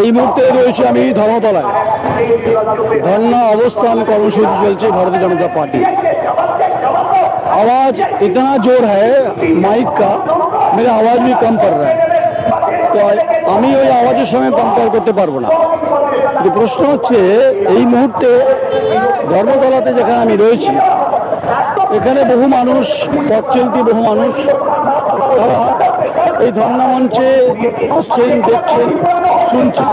এই মুহূর্তে রয়েছে আমি ধর্মতলায় ধর্ণা অবস্থান কর্মসূচি চলছে ভারতীয় जनता पार्टी आवाज इतना जोर है माइक का मेरा आवाज भी कम पड़ रहा है তো আমি ওই আওয়াজের সঙ্গে কম্পেয়ার করতে পারবো না কিন্তু প্রশ্ন হচ্ছে এই মুহূর্তে ধর্মতলাতে যেখানে আমি রয়েছি এখানে বহু মানুষ পথ চলতি বহু মানুষ তারা এই ধর্ণা মঞ্চে আসছেন দেখছেন শুনছেন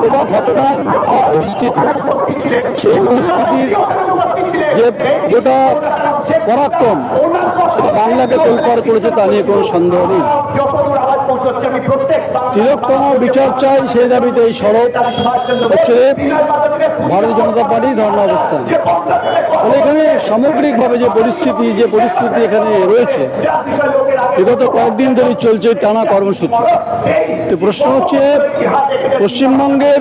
কোনো ঘটনা পরিস্থিতি সেই যে গোটা পরাক্রম বাংলাকে তোলপাড় করেছে তা নিয়ে কোনো সন্দেহ নেই। তিরোত্তম বিচার চাই সেই দাবিতে এই সড়ক হচ্ছে ভারতীয় জনতা পার্টি ধর্ণা অবস্থান। এখানে সামগ্রিকভাবে যে পরিস্থিতি যে পরিস্থিতি এখানে রয়েছে বিগত কয়েকদিন ধরে চলছে টানা কর্মসূচি। তো প্রশ্ন হচ্ছে, পশ্চিমবঙ্গের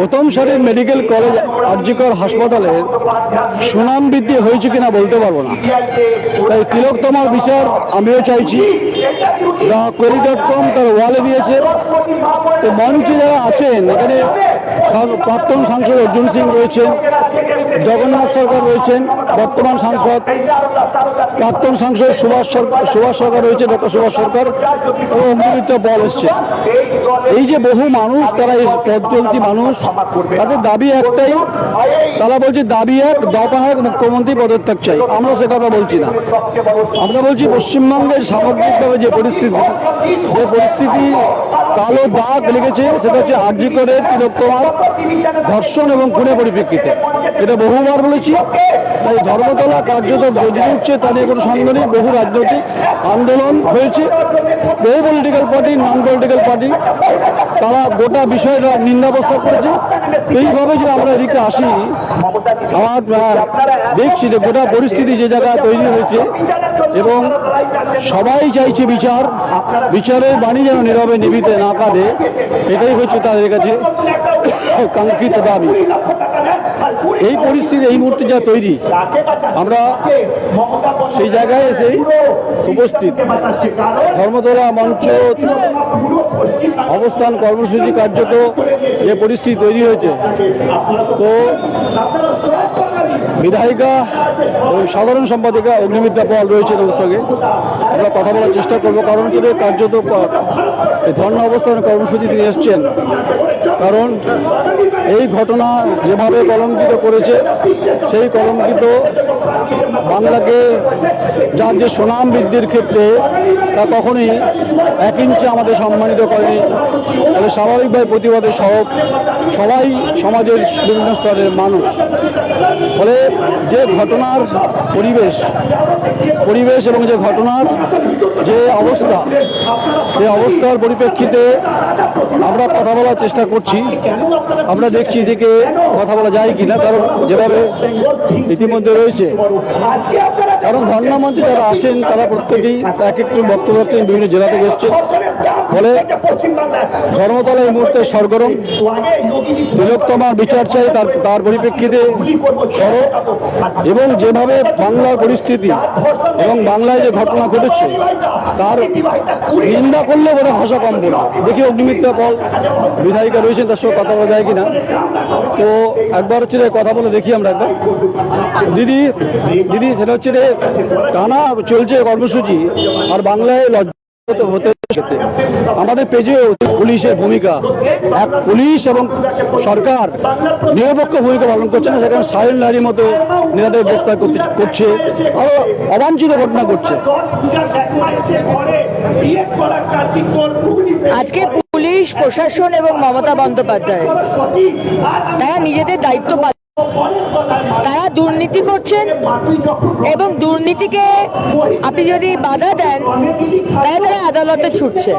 প্রথম সারির মেডিকেল কলেজ আরজিকর হাসপাতালে সুনাম বৃদ্ধি হয়েছে কিনা বলতে পারব না। তাই তিলকতমার বিচার আমিও চাইছি। যা করি ডট কম তার ওয়ালে দিয়েছে। তো মঞ্চে যারা আছেন, এখানে প্রাক্তন সাংসদ অর্জুন সিং রয়েছেন, জগন্নাথ সরকার রয়েছেন, বর্তমান সাংসদ, প্রাক্তন সাংসদ সুভাষ সরকার, সুভাষ সরকার রয়েছে, ডক্টর সুভাষ সরকার, এবং বল এসছে। এই যে বহু মানুষ, তারা এই পথ চলতি মানুষ, তাদের দাবি একটাই, তারা বলছে দাবি এক দফা এক, মুখ্যমন্ত্রী পদত্যাগ চাই। আমরা সে কথা বলছি না। আমরা বলছি পশ্চিমবঙ্গের সামগ্রিকভাবে যে পরিস্থিতি যে পরিস্থিতি, কালো দাগ লেগেছে, সেটা হচ্ছে আর্জি করে তিলোত্তমার ধর্ষণ এবং খুনের পরিপ্রেক্ষিতে। এটা বহুবার বলেছি। তাই ধর্মতলা কার্যত গজে উঠছে তা নিয়ে কোনো সন্দেহ নেই। বহু রাজনৈতিক আন্দোলন হয়েছে। বহু পার্টি নন পলিটিক্যাল পার্টি তারা গোটা বিষয়টা নিন্দা প্রস্তাব করেছে। এইভাবে যদি আমরা এদিকে আসি, আমার দেখছি যে গোটা পরিস্থিতি যে জায়গায় তৈরি হয়েছে এবং সবাই চাইছে বিচার, বিচারের বাণী যেন নীরবে, নিবিতে না কাঁদে, এটাই হচ্ছে তাদের কাছে কাঙ্ক্ষিত দাবি। এই পরিস্থিতি, এই মুহূর্তে যা তৈরি, আমরা সেই জায়গায় এসে উপস্থিত। ধর্মতলা মঞ্চ অবস্থান কর্মসূচি কার্যত যে পরিস্থিতি তৈরি হয়েছে, তো বিধায়িকা এবং সাধারণ সম্পাদিকা অগ্নিমিত্রা পাল রয়েছে ওর সঙ্গে। আমরা কথা বলার চেষ্টা করব, কারণ হচ্ছে কার্যত ধর্ণা অবস্থান কর্মসূচি তিনি এসছেন, কারণ এই ঘটনা যেভাবে কলঙ্কিত করেছে, সেই কলঙ্কিত বাংলাকে যার যে সুনাম বৃদ্ধির ক্ষেত্রে তা কখনোই এক ইঞ্চি আমাদের সম্মানিত করেনি। ফলে স্বাভাবিকভাবে প্রতিবাদের সহক সবাই সমাজের বিভিন্ন স্তরের মানুষ। ফলে যে ঘটনার পরিবেশ পরিবেশ এবং যে ঘটনার যে অবস্থা সেই অবস্থার পরিপ্রেক্ষিতে আমরা কথা বলার চেষ্টা করছি। আমরা দেখছি এদিকে কথা বলা যায় কি না কারণ যেভাবে ইতিমধ্যে রয়েছে কারণ ধর্ণা মঞ্চে যারা আছেন তারা প্রত্যেকেই এক একটু বক্তব্য বিভিন্ন জেলাতে থেকে ফলে ধর্মতলা এই মুহূর্তে সরগরম। তিলোত্তমার বিচার চাই তার তার পরিপ্রেক্ষিতে এবং যেভাবে বাংলার পরিস্থিতি এবং বাংলায় যে ঘটনা ঘটেছে তার নিন্দা করলে বোধ ভাষা কম না দেখি অগ্নিমিত্রা পল বিধায়িকা রয়েছেন তার সঙ্গে কথা বলা যায় কিনা। তো একবার হচ্ছে রে কথা বলে দেখি আমরা একবার। দিদি দিদি সেটা হচ্ছে রে টানা চলছে কর্মসূচি আর বাংলায় লজ্জা আমাদের পেজে পুলিশের ভূমিকা। এক পুলিশ এবং সরকার নিরপেক্ষ ভূমিকা পালন করছে না, সেখানে সাইলেন্ট লাইনের মতো নেতাদের গ্রেপ্তার করতে করছে, আরও অবাঞ্ছিত ঘটনা করছে আজকে পুলিশ, প্রশাসন এবং মমতা বন্দ্যোপাধ্যায়, তারা নিজেদের দায়িত্ব তারা দুর্নীতি করছেন এবং দুর্নীতিকে আপনি যদি বাধা দেন, তাহলে তারা আদালতে ছুটছে।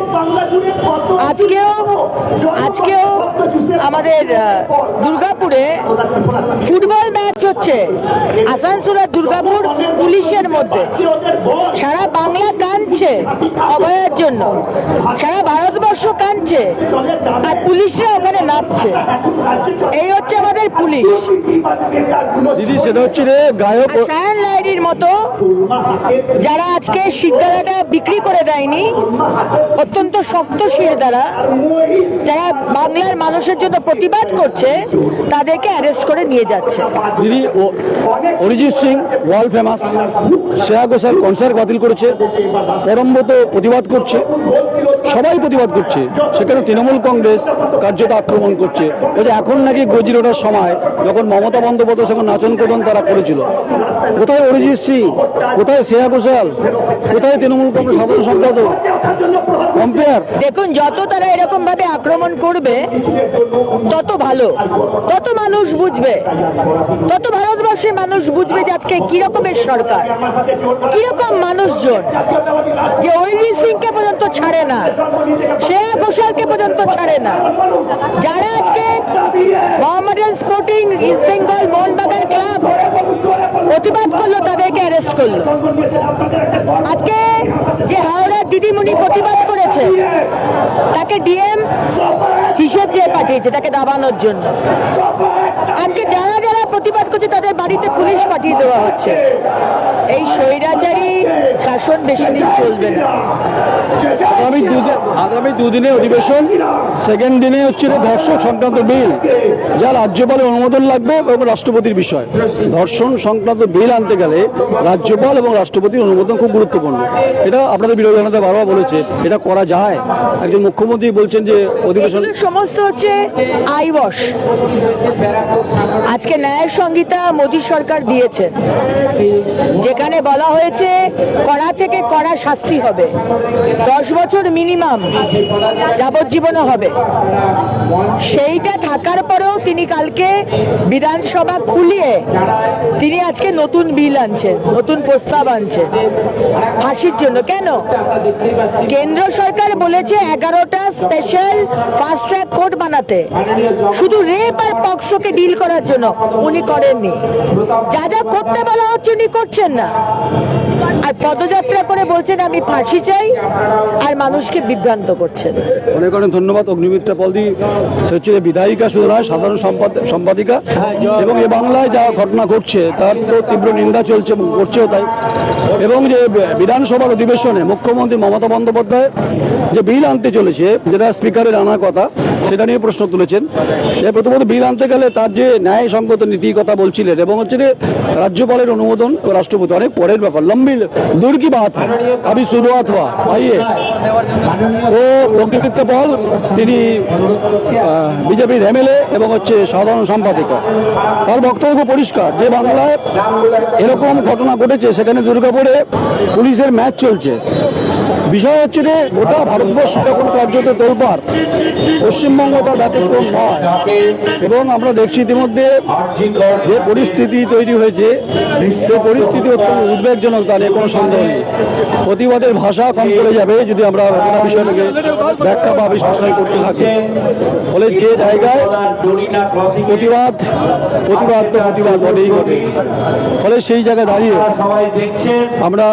আজকেও আজকেও আমাদের দুর্গাপুরে ফুটবল ম্যাচ হচ্ছে। আসানসোল আর দুর্গাপুর পুলিশের মধ্যে। সারা বাংলা কাঁদছে অভয়ের জন্য। সারা ভারতবর্ষ কাঁদছে আর পুলিশরা ওখানে নাচছে এই হচ্ছে আমাদের পুলিশ। দিদি সেটা হচ্ছে রে গায়ক লাইরি বাহিনীর মতো যারা আজকে শিরদাঁড়াটা বিক্রি করে দেয়নি অত্যন্ত শক্ত শিরদাঁড়া যারা বাংলার মানুষের জন্য প্রতিবাদ করছে তাদেরকে অ্যারেস্ট করে নিয়ে যাচ্ছে। দিদি Arijit Singh world famous Shreya Ghoshal concert বাতিল করেছে পরমব্রত প্রতিবাদ করছে সবাই প্রতিবাদ করছে। সেখানে তৃণমূল কংগ্রেস কার্যত আক্রমণ করছে। বলছে এখন নাকি গজির ওঠার সময়, যখন মমতা বন্দ্যোপাধ্যায়ের সঙ্গে নাচন কোদন তারা করেছিল। কোথায় অরিজিৎ সিং? কোথায় শ্রেয়া ঘোষাল? কোথায় তৃণমূল কংগ্রেস সাধারণ সম্পাদক? কম্পেয়ার। দেখুন, যত তারা এরকম ভাবে আক্রমণ করবে, তত ভালো। তত মানুষ বুঝবে। তত ভারতবর্ষের মানুষ বুঝবে যে আজকে কিরকমের সরকার। কীরকম মানুষজন। যে অরিজিৎ সিংকে পর্যন্ত ছাড়ে না। শ্রেয়া ঘোষালকে পর্যন্ত ছাড়ে না। যারা আজকে Mohammedan Sporting East Bengal Mohun Bagan club প্রতিবাদ করল, তাদেরকে অ্যারেস্ট করল। আজকে যে হাওড়ার দিদিমণি প্রতিবাদ করেছে, তাকে ডিএম হিসেব চেয়ে পাঠিয়েছে, তাকে দাবানোর জন্য। আজকে যারা যারা প্রতিবাদ করছে তাদের বাড়িতে পুলিশ পাঠিয়ে দেওয়া হচ্ছে। এই স্বৈরাচারী শাসন বেশি দিন চলবে না। আগামী দুদিন আগামী দুদিনের অধিবেশন সেকেন্ড দিনে হচ্ছে ধর্ষণ সংক্রান্ত বিল যা রাজ্যপালের অনুমোদন লাগবে এবং রাষ্ট্রপতির বিষয়। ধর্ষণ সংক্রান্ত বিল আনতে গেলে রাজ্যপাল এবং রাষ্ট্রপতির অনুমোদন খুব গুরুত্বপূর্ণ। এটা আপনাদের বিরোধী জনতা বারবার বলেছে এটা করা যায়। একজন মুখ্যমন্ত্রী বলছেন যে অধিবেশন সমস্ত হচ্ছে আইবস আজকে ন্যায় সংহিতা মোদী সরকার দিয়েছেন যেখানে বলা হয়েছে, কড়া থেকে কড়া শাস্তি হবে। দশ বছর মিনিমাম যাবজ্জীবনও হবে। সেইটা থাকার পরেও তিনি কালকে বিধানসভা খুলিয়ে তিনি আজকে নতুন বিল আনছেন, নতুন প্রস্তাব আনছেন। ফাঁসির জন্য। কেন? কেন্দ্র সরকার বলেছে এগারোটা স্পেশাল ফাস্ট ট্র্যাক কোর্ট বানাতে। শুধু রেপ আর পক্সোকে ডিল করার জন্য। উনি করেননি। যা যা করতে বলা হচ্ছে উনি করছেন না। আর পদযাত্রা করে বলছেন, আমি ফাঁসি চাই আর মানুষকে বিভ্রান্ত করছেন। অনেক অনেক ধন্যবাদ অগ্নিমিত্রা পলদি সে হচ্ছে বিধায়িকা শুধু নয় সাধারণ সম্পাদিকা। এবং এ বাংলায় যা ঘটনা ঘটছে, তার তো তীব্র নিন্দা চলছে করছেও তাই। এবং যে বিধানসভার অধিবেশনে মুখ্যমন্ত্রী মমতা বন্দ্যোপাধ্যায় যে বিল আনতে চলেছে, যেটা স্পিকারের আনার কথা, সেটা নিয়ে প্রশ্ন তুলেছেন। যে প্রথমত বিল আনতে গেলে তার যে ন্যায়সঙ্গত নীতির কথা বলছিলেন, এবং হচ্ছে রাজ্যপালের অনুমোদন ও রাষ্ট্রপতি, অনেক পরের ব্যাপার লম্বি দূর কি বাত है अभी शुरुआत हुआ आइए ও অগ্নিমিত্র পল তিনি বিজেপির এমএলএ এবং হচ্ছে সাধারণ সম্পাদিকা তার বক্তব্য খুব পরিষ্কার যে বাংলায় এরকম ঘটনা ঘটেছে সেখানে দুর্গাপুরে পুলিশের ম্যাচ চলছে বিষয় হচ্ছে যে গোটা ভারতবর্ষ যখন কার্যত তোলপার পশ্চিমবঙ্গ তার ব্যতিক্রম নয়। এবং আমরা দেখছি ইতিমধ্যে যে পরিস্থিতি তৈরি হয়েছে সেই পরিস্থিতি অত্যন্ত উদ্বেগজনক তার কোনো সন্দেহ নেই। প্রতিবাদের ভাষা কম করে যাবে যদি আমরা গোটা বিষয়টাকে ব্যাখ্যা বা বিশ্লেষণ করতে থাকি। ফলে যে জায়গায় প্রতিবাদ প্রতিবাদ তো প্রতিবাদ ঘটেই ঘটে ফলে সেই জায়গায় দাঁড়িয়ে আমরা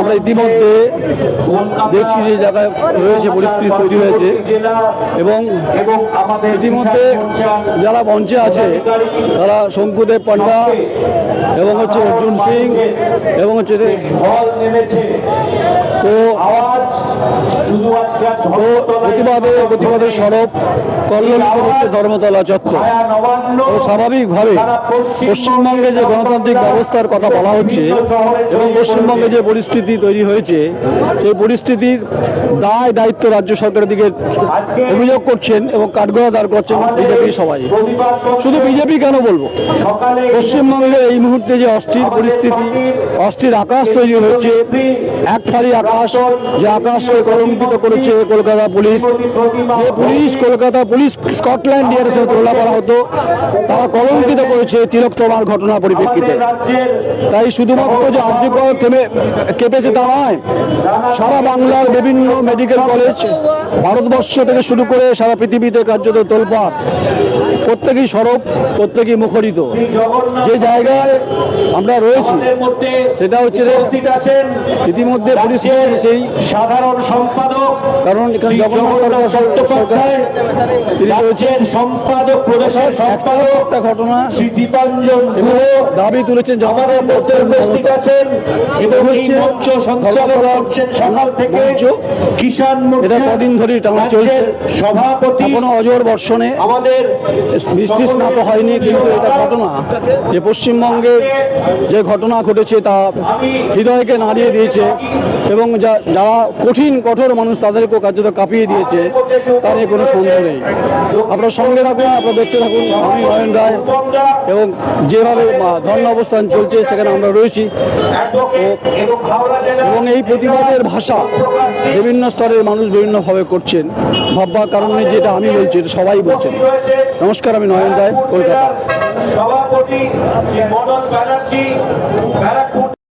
আমরা ইতিমধ্যে দেখছি যে জায়গায় রয়েছে পরিস্থিতি তৈরি হয়েছে এবং ইতিমধ্যে যারা মঞ্চে আছে, তারা শঙ্কুদেব পান্ডা এবং হচ্ছে অর্জুন সিং এবং হচ্ছে তো প্রতিবাদে প্রতিবাদের সড়ক কল্যাণপুর হচ্ছে ধর্মতলা চত্বর। তো স্বাভাবিকভাবে পশ্চিমবঙ্গে যে গণতান্ত্রিক ব্যবস্থার কথা বলা হচ্ছে এবং পশ্চিমবঙ্গে যে পরিস্থিতি তৈরি হয়েছে সেই পরিস্থিতির দায় দায়িত্ব রাজ্য সরকারের দিকে অভিযোগ করছেন এবং কাঠগড়া দাঁড় করছেন বিজেপি সবাই। শুধু বিজেপি কেন বলব? পশ্চিমবঙ্গের এই মুহূর্তে যে অস্থির পরিস্থিতি, অস্থির আকাশ তৈরি হয়েছে, এক ফালি আকাশ, যে আকাশকে কলঙ্কিত করেছে কলকাতা পুলিশ, যে পুলিশ কলকাতা পুলিশ স্কটল্যান্ড ইয়ার্ডের সাথে তুলনা করা হতো, তারা কলঙ্কিত করেছে তিলকতমার ঘটনা পরিপ্রেক্ষিতে। তাই শুধুমাত্র যে আর্যকর থেমে, কেঁপেছে তা নয় সারা বাংলার বিভিন্ন মেডিকেল কলেজ ভারতবর্ষ থেকে শুরু করে সারা পৃথিবীতে কার্যত তোলপাড়। প্রত্যেকেই সরব প্রত্যেকেই মুখরিত। যে জায়গায় আমরা রয়েছি মধ্যে সেটা হচ্ছে ইতিমধ্যে রাজ্যের সেই সাধারণ সম্পাদক কারণ তিনি রয়েছেন। সম্পাদক প্রদেশের সম্পাদক একটা ঘটনা শ্রী দীপাঞ্জন দাবি তুলেছেন আমাদের মধ্যে উপস্থিত আছেন এবং এই হচ্ছে মঞ্চ সঞ্চালন করছেন সকাল থেকে। কিষাণ এটা কদিন ধরেই টানা চলছে। সভাপতি এখনও অজর বর্ষণে আমাদের বৃষ্টি স্নাত হয়নি, কিন্তু এটা ঘটনা। যে পশ্চিমবঙ্গে যে ঘটনা ঘটেছে তা হৃদয়কে নাড়িয়ে দিয়েছে এবং যা- যারা কঠিন, কঠোর মানুষ তাদেরকেও কার্যত কাঁপিয়ে দিয়েছে তার কোনো সন্দেহ নেই। আপনার সঙ্গে থাকুন, আপনারা দেখতে থাকুন, আমি নয়ন রায় এবং যেভাবে ধর্ণা অবস্থান চলছে, সেখানে আমরা রয়েছি। এবং এই প্রতিবাদের ভাষা বিভিন্ন স্তরের মানুষ বিভিন্নভাবে করছেন। ভাববার কারণে যেটা আমি বলছি, এটা সবাই বলছেন। নমস্কার আমি নয়ন রায় কলকাতা। সভাপতি শ্রী মনোজ ব্যানার্জি ব্যারাকপুর